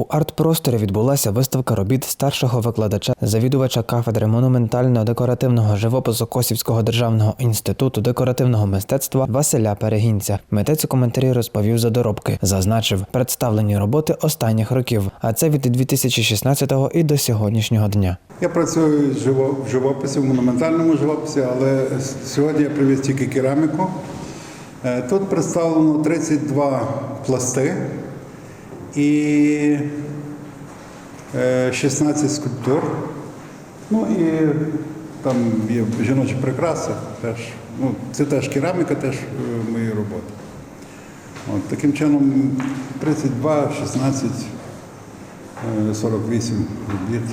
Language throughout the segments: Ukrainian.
У арт-просторі відбулася виставка робіт старшого викладача, завідувача кафедри монументально-декоративного живопису Косівського державного інституту декоративного мистецтва Василя Перегінця. Митець у коментарі розповів за доробки, зазначив представлені роботи останніх років, а це від 2016 і до сьогоднішнього дня. Я працюю в живописі, в монументальному живописі, але сьогодні я привіз тільки кераміку. Е, Тут представлено 32 пласти і е, 16 скульптур. Ну і там є жіночі прикраси. Теж, ну, це теж кераміка, теж е, мої роботи. От, таким чином 32, 16, е, 48 робіт.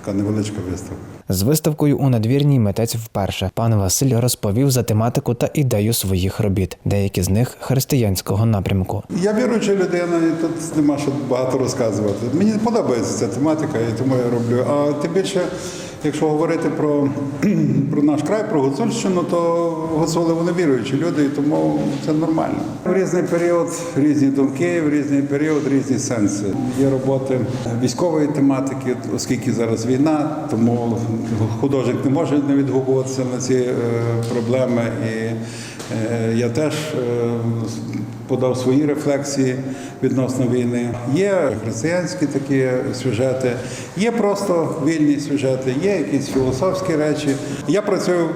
Така невеличка виставка. З виставкою у надвірній митець вперше пан Василь розповів за тематику та ідею своїх робіт, деякі з них християнського напрямку. Я віруюча людина, і тут нема що багато розказувати. Мені подобається ця тематика, і тому я роблю. А тим більше, якщо говорити про, про наш край, про Гуцульщину, то гуцули вони віруючі люди, тому це нормально. В різний період різні думки, в різний період різні сенси. Є роботи військової тематики, оскільки зараз війна, тому художник не може не відгукуватися на ці е, проблеми. І е, я теж е, подав свої рефлексії відносно війни. Є християнські такі сюжети, є просто вільні сюжети, є якісь філософські речі. Я працюю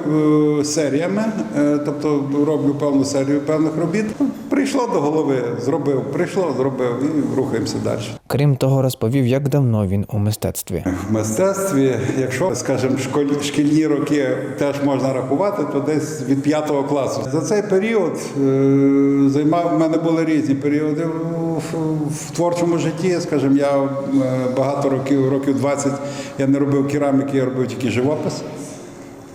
е, серіями, е, тобто роблю певну серію певних робіт. Прийшло до голови, зробив, прийшло, зробив і рухаємося далі. Крім того, розповів, як давно він у мистецтві. В мистецтві, якщо, скажімо, шкільні роки теж можна рахувати, то десь від п'ятого класу. За цей період е, займав, в мене були різні періоди в, в творчому житті. Скажімо, я е, багато років, років 20 я не робив кераміки, я робив тільки живопис.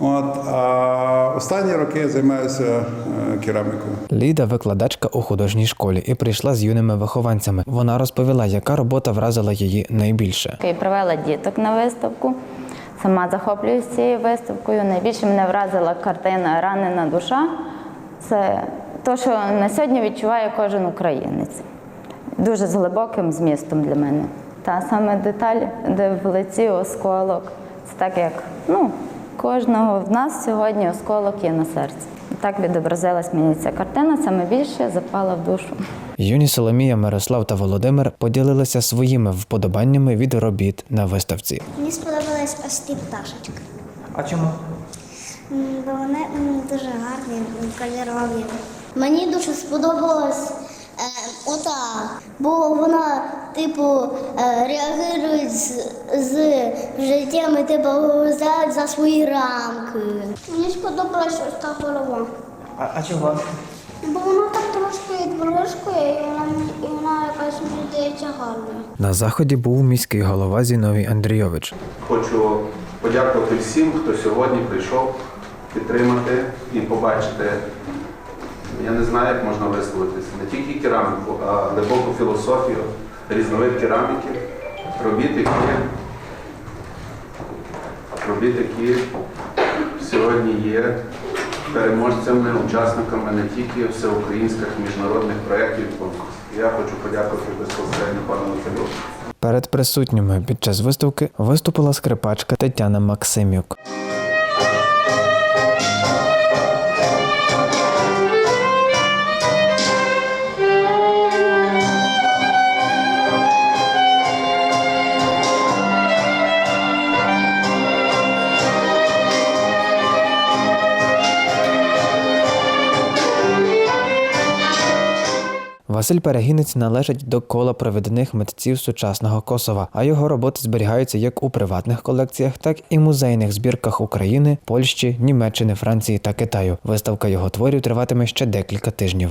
От, а останні роки я займаюся е, керамікою. Ліда викладачка у художній школі і прийшла з юними вихованцями. Вона розповіла, яка робота вразила її найбільше. І привела діток на виставку. Сама захоплююсь цією виставкою. Найбільше мене вразила картина Ранена душа. Це те, що на сьогодні відчуває кожен українець. Дуже з глибоким змістом для мене. Та саме деталь, де в лиці осколок. Це так як ну, кожного в нас сьогодні осколок є на серці. Так відобразилась мені ця картина, саме більше запала в душу. Юні Соломія, Мирослав та Володимир поділилися своїми вподобаннями від робіт на виставці. Мені сподобались ось ті пташечки. А чому? Бо вони дуже гарні, кольорові. Мені дуже сподобалось ота, бо вона, типу, е, реагує з, з життям і типу взяти за свої рамки. Мені сподобалась ось та голова. А, а чого? Бо вона так трошки відброшкує, і вона, і вона якась мені здається гарною. На заході був міський голова Зіновій Андрійович. Хочу подякувати всім, хто сьогодні прийшов підтримати і побачити. Я не знаю, як можна висловитися. Не тільки кераміку, а глибоку філософію, різновид кераміки, робіт, які, робіт, які сьогодні є переможцями, учасниками не тільки всеукраїнських міжнародних проєктів конкурсів. Я хочу подякувати безпосередньо пану Василю. Перед присутніми під час виставки виступила скрипачка Тетяна Максимюк. Василь Перегінець належить до кола провідних митців сучасного Косова, а його роботи зберігаються як у приватних колекціях, так і музейних збірках України, Польщі, Німеччини, Франції та Китаю. Виставка його творів триватиме ще декілька тижнів.